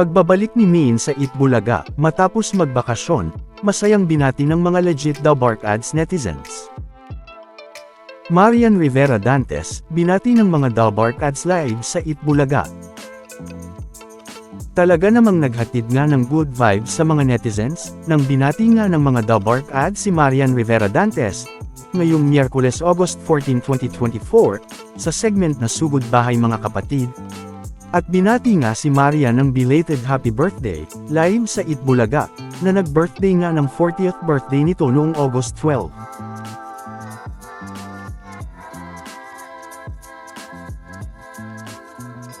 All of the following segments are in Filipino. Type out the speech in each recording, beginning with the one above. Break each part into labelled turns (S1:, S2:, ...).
S1: Pagbabalik ni Min sa Itbulaga, matapos magbakasyon, masayang binati ng mga legit daw Bark Ads netizens. Marian Rivera Dantes, binati ng mga Dalbark Ads Live sa Itbulaga. Talaga namang naghatid nga ng good vibes sa mga netizens, nang binati nga ng mga Dalbark Ads si Marian Rivera Dantes, ngayong Miyerkules August 14, 2024, sa segment na Sugod Bahay Mga Kapatid, at binati nga si Maria ng belated happy birthday, live sa Itbulaga, na nag-birthday nga ng 40th birthday nito noong August 12.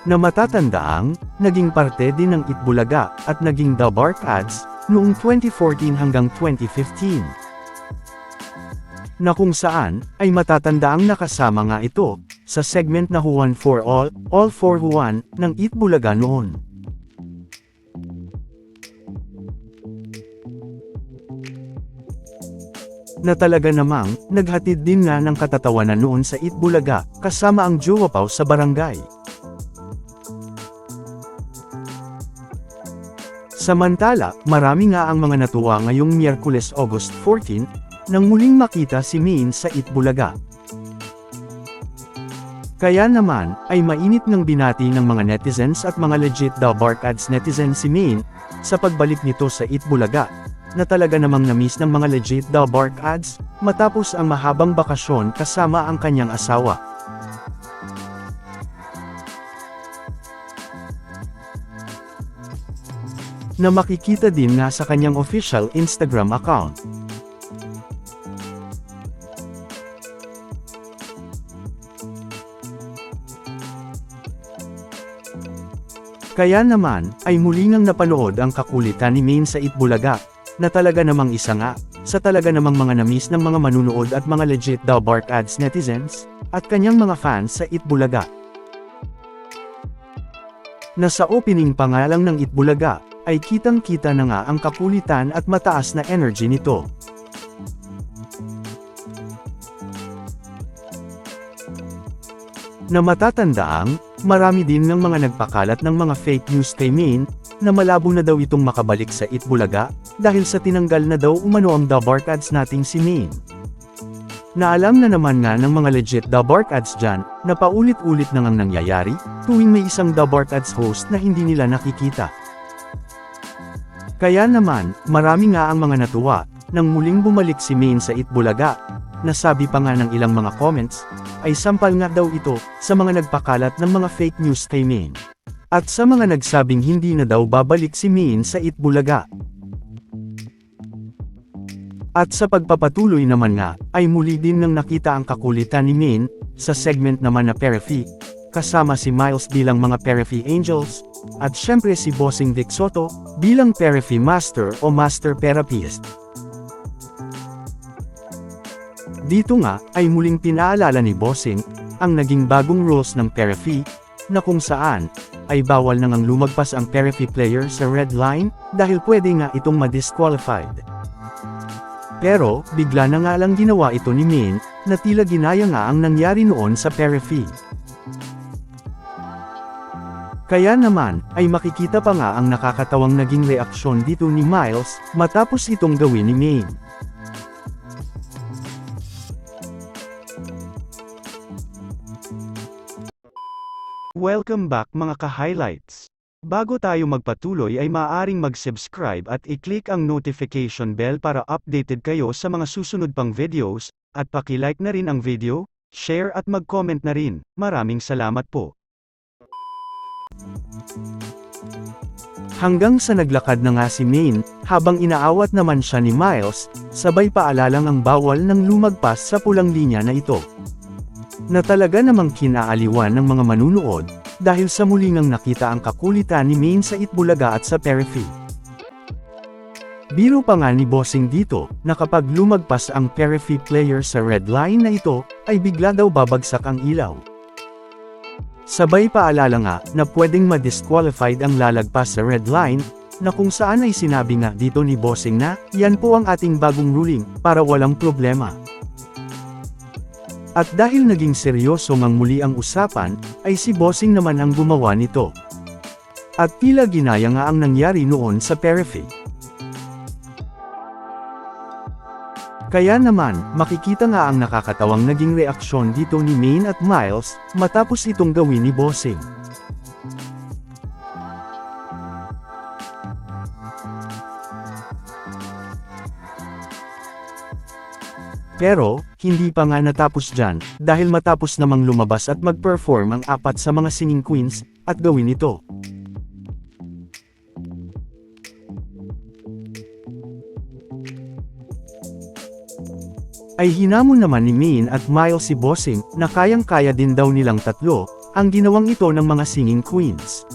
S1: Na matatandaang, naging parte din ng Itbulaga, at naging The Bark Ads, noong 2014 hanggang 2015. Na kung saan, ay matatandaang nakasama nga ito, sa segment na Juan for All, All for Juan, ng Itbulaga noon. Na talaga namang, naghatid din nga ng katatawanan noon sa Itbulaga, kasama ang Jowa Pao sa barangay. Samantala, marami nga ang mga natuwa ngayong Miyerkules August 14, nang muling makita si Min sa Itbulaga. Kaya naman, ay mainit ng binati ng mga netizens at mga legit daw Bark Ads netizens si Min, sa pagbalik nito sa Itbulaga, na talaga namang namiss ng mga legit daw Bark Ads, matapos ang mahabang bakasyon kasama ang kanyang asawa. Na makikita din nga sa kanyang official Instagram account. Kaya naman, ay muli ngang napanood ang kakulitan ni Maine sa Itbulaga, na talaga namang isa nga, sa talaga namang mga namis ng mga manunood at mga legit daw Bark Ads netizens, at kanyang mga fans sa Itbulaga. Na sa opening pangalang ng Itbulaga, ay kitang-kita na nga ang kakulitan at mataas na energy nito. Na matatandaang, marami din ng mga nagpakalat ng mga fake news kay Min, na malabo na daw itong makabalik sa Itbulaga, dahil sa tinanggal na daw umano ang The Bark Ads nating si Min. Na alam na naman nga ng mga legit The Bark Ads dyan, na paulit-ulit na ngang nangyayari, tuwing may isang The Bark Ads host na hindi nila nakikita. Kaya naman, marami nga ang mga natuwa, nang muling bumalik si Maine sa Itbulaga, na sabi pa nga ng ilang mga comments, ay sampal nga daw ito, sa mga nagpakalat ng mga fake news kay Maine. At sa mga nagsabing hindi na daw babalik si Maine sa Itbulaga. At sa pagpapatuloy naman nga, ay muli din nang nakita ang kakulitan ni Maine, sa segment naman na Perifee, kasama si Miles bilang mga Perifee Angels, at syempre si Bossing Dick Soto, bilang Perifee Master o Master Therapist. Dito nga, ay muling pinaalala ni Bossing, ang naging bagong rules ng Perifee, na kung saan, ay bawal nang ang lumagpas ang Perifee player sa red line, dahil pwede nga itong ma-disqualified. Pero, bigla na nga lang ginawa ito ni Min, na tila ginaya nga ang nangyari noon sa Perifee. Kaya naman, ay makikita pa nga ang nakakatawang naging reaksyon dito ni Miles, matapos itong gawin ni Maine. Welcome back mga ka-highlights. Bago tayo magpatuloy ay maaaring mag-subscribe at i-click ang notification bell para updated kayo sa mga susunod pang videos, at paki-like na rin ang video, share at mag-comment na rin. Maraming salamat po. Hanggang sa naglakad na nga si Maine, habang inaawat naman siya ni Miles, sabay paalalang ang bawal ng lumagpas sa pulang linya na ito. Na talaga namang kinaaliwan ng mga manunood, dahil sa mulingang nakita ang kakulitan ni Maine sa Itbulaga at sa Perifee. Biro pa nga ni Bossing dito, na kapag lumagpas ang Perifee player sa red line na ito, ay bigla daw babagsak ang ilaw. Sabay paalala nga, na pwedeng ma-disqualified ang lalagpas sa red line, na kung saan ay sinabi nga dito ni Bossing na, yan po ang ating bagong ruling, para walang problema. At dahil naging seryoso ngang muli ang usapan, ay si Bossing naman ang gumawa nito. At tila ginaya nga ang nangyari noon sa Perife. Kaya naman, makikita nga ang nakakatawang naging reaksyon dito ni Maine at Miles, matapos itong gawin ni Bossing. Pero, hindi pa nga natapos dyan, dahil matapos namang lumabas at mag-perform ang apat sa mga singing queens, at gawin ito. Ay hinamon naman ni Min at Miles si Bossing, na kayang-kaya din daw nilang tatlo, ang ginawang ito ng mga singing queens.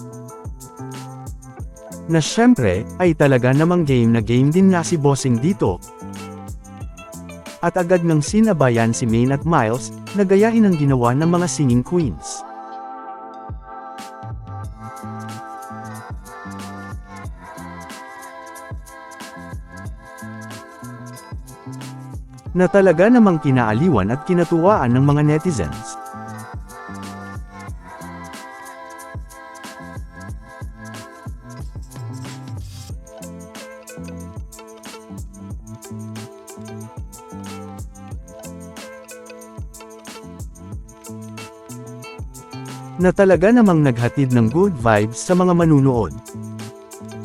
S1: Na syempre, ay talaga namang game na game din nga si Bossing dito, at agad ng sinabayan si Maine at Miles, na gayahin ang ginawa ng mga singing queens. Na talaga namang kinaaliwan at kinatuwaan ng mga netizens. Na talaga namang naghatid ng good vibes sa mga manunood.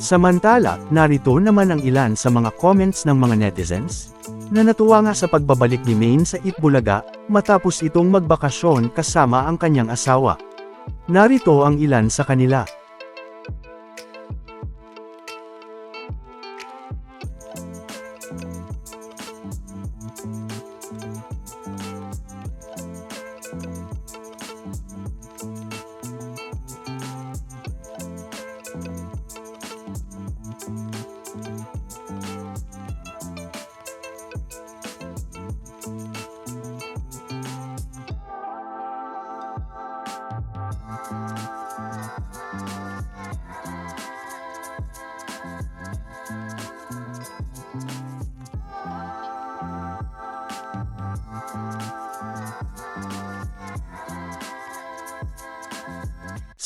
S1: Samantala, narito naman ang ilan sa mga comments ng mga netizens, na natuwa nga sa pagbabalik ni Maine sa Itbulaga, matapos itong magbakasyon kasama ang kanyang asawa. Narito ang ilan sa kanila.